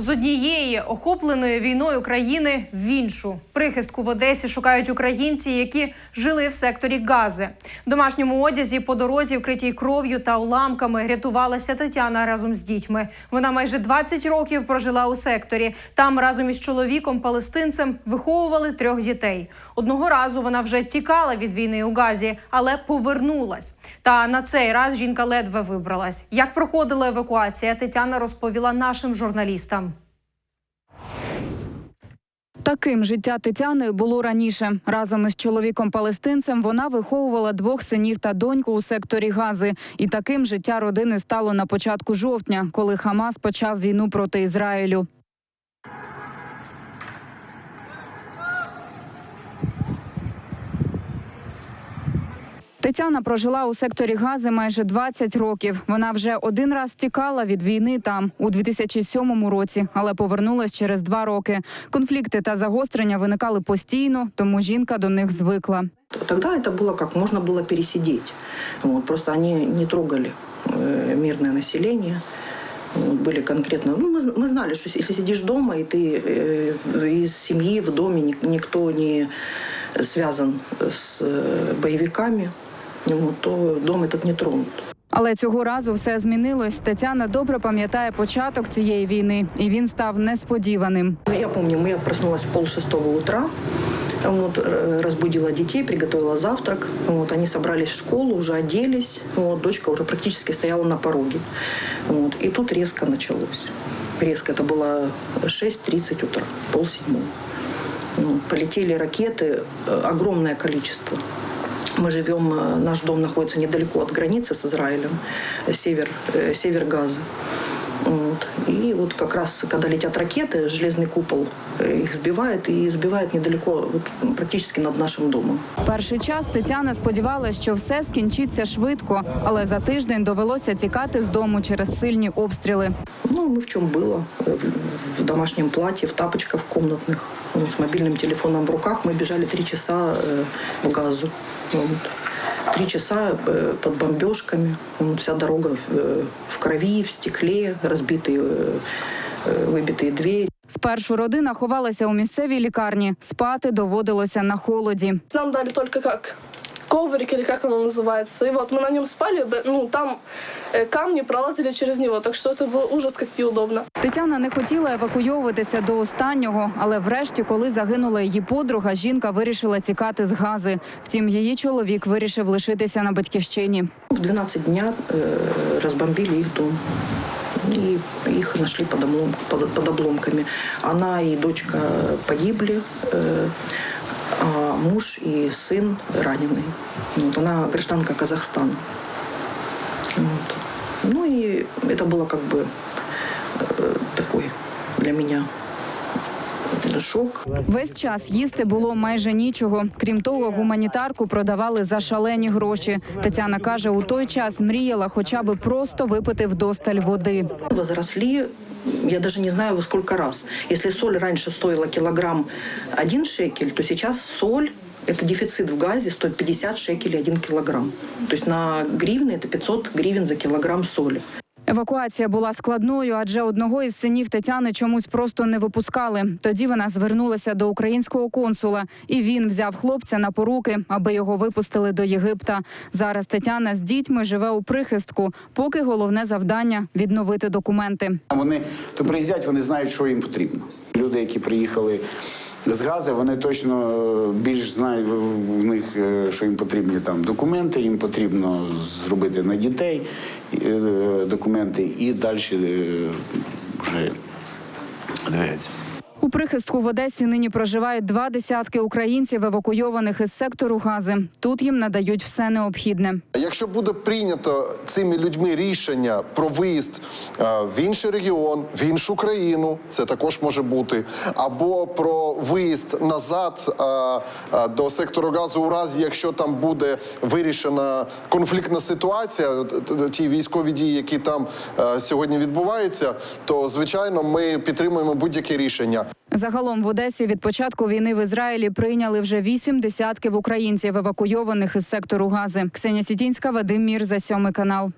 З однієї охопленої війною країни в іншу прихистку в Одесі шукають українці, які жили в секторі Гази. В домашньому одязі по дорозі, вкритій кров'ю та уламками, рятувалася Тетяна разом з дітьми. Вона майже 20 років прожила у секторі. Там разом із чоловіком палестинцем виховували трьох дітей. Одного разу вона вже тікала від війни у Газі, але повернулась. Та на цей раз жінка ледве вибралась. Як проходила евакуація, Тетяна розповіла нашим журналістам. Таким життя Тетяни було раніше. Разом із чоловіком палестинцем вона виховувала двох синів та доньку у секторі Гази. І таким життя родини стало на початку жовтня, коли Хамас почав війну проти Ізраїлю. Тетяна прожила у секторі Гази майже 20 років. Вона вже один раз тікала від війни там у 2007 році, але повернулась через два роки. Конфлікти та загострення виникали постійно, тому жінка до них звикла. Тогда это было как можно было пересидеть. Вот, просто они не трогали э, мирное население. Вот, были конкретно. Ну, мы, з- мы знали, что если сидишь дома и ты э, из семьи в доме ник- никто не связан с э, боевиками, вот, то дом этот не тронут. Але цього разу все змінилось. Тетяна добре пам'ятає початок цієї війни, і він став несподіваним. Я помню, я проснулась в пол шестого утра, вот, э, разбудила детей, приготовила завтрак. Вот, они собрались в школу, уже оделись. Вот, дочка уже практически стояла на пороге. Вот, и тут резко началось. Резко это было 6.30 утра, пол седьмого. Вот, полетели ракеты, э, огромное количество. Мы живем, э, наш дом находится недалеко от границы с Израилем, э, север, э, север Газа. Вот. И вот как раз, когда летят ракеты, железный купол э, их сбивает и сбивает недалеко, вот, м, практически над нашим домом. Перший час Тетяна сподівалася, що все скінчиться швидко, але за тиждень довелося тікати з дому через сильні обстріли. Ну, мы в чем было, э, в, в домашнем платье, в тапочках комнатных, вот, с мобильным телефоном в руках. Мы бежали три часа э, в газу. Вот. Три часа э, под бомбежками. Вот, вся дорога в, э, в крови, в стекле, разбитые, э, э, выбитые двери. Спершу родина ховалася у місцевій лікарні. Спати доводилося на холоді. Нам дали только как коврик или как оно называется. И вот мы на нем спали, б- ну там э, камни пролазили через него, так что это был ужас как неудобно. Тетяна не хотіла евакуйовуватися до останнього, але врешті, коли загинула її подруга, жінка вирішила тікати з гази. Втім, її чоловік вирішив лишитися на батьківщині. В 12 дня э, разбомбили их дом. И их нашли под, облом- под- под обломками. Она и дочка погибли, э, а муж и сын раненый. Вот, она гражданка Казахстана. Вот. Ну и это было как бы э, такой для меня шок. Весь час їсти було майже нічого. Крім того, гуманітарку продавали за шалені гроші. Тетяна каже, у той час мріяла хоча б просто випити вдосталь води. Возросли, я даже не знаю во сколько раз. Если соль раньше стоила килограмм 1 шекель, то сейчас соль это дефицит в газе, стоит 50 шекелей 1 килограмм. То есть на гривны это 500 гривен за килограмм соли. Евакуація була складною, адже одного із синів Тетяни чомусь просто не випускали. Тоді вона звернулася до українського консула, і він взяв хлопця на поруки, аби його випустили до Єгипта. Зараз Тетяна з дітьми живе у прихистку, поки головне завдання відновити документи. Вони то приїздять, вони знають, що їм потрібно. Люди, які приїхали з Гази, вони точно е, більш знають в них, е, що їм потрібні там документи, їм потрібно зробити на дітей е, документи і далі вже дивляться. У прихистку в Одесі нині проживають два десятки українців, евакуйованих із сектору Гази. Тут їм надають все необхідне. Якщо буде прийнято цими людьми рішення про виїзд е, в інший регіон, в іншу країну, це також може бути, або про виїзд назад е, е, до сектору газу, у разі якщо там буде вирішена конфліктна ситуація, ті військові дії, які там сьогодні відбуваються, то звичайно ми підтримуємо будь-яке рішення. Загалом в Одесі від початку війни в Ізраїлі прийняли вже вісім десятків українців, евакуйованих із сектору Гази. Ксенія Сітінська, Вадим Мір за сьомий канал.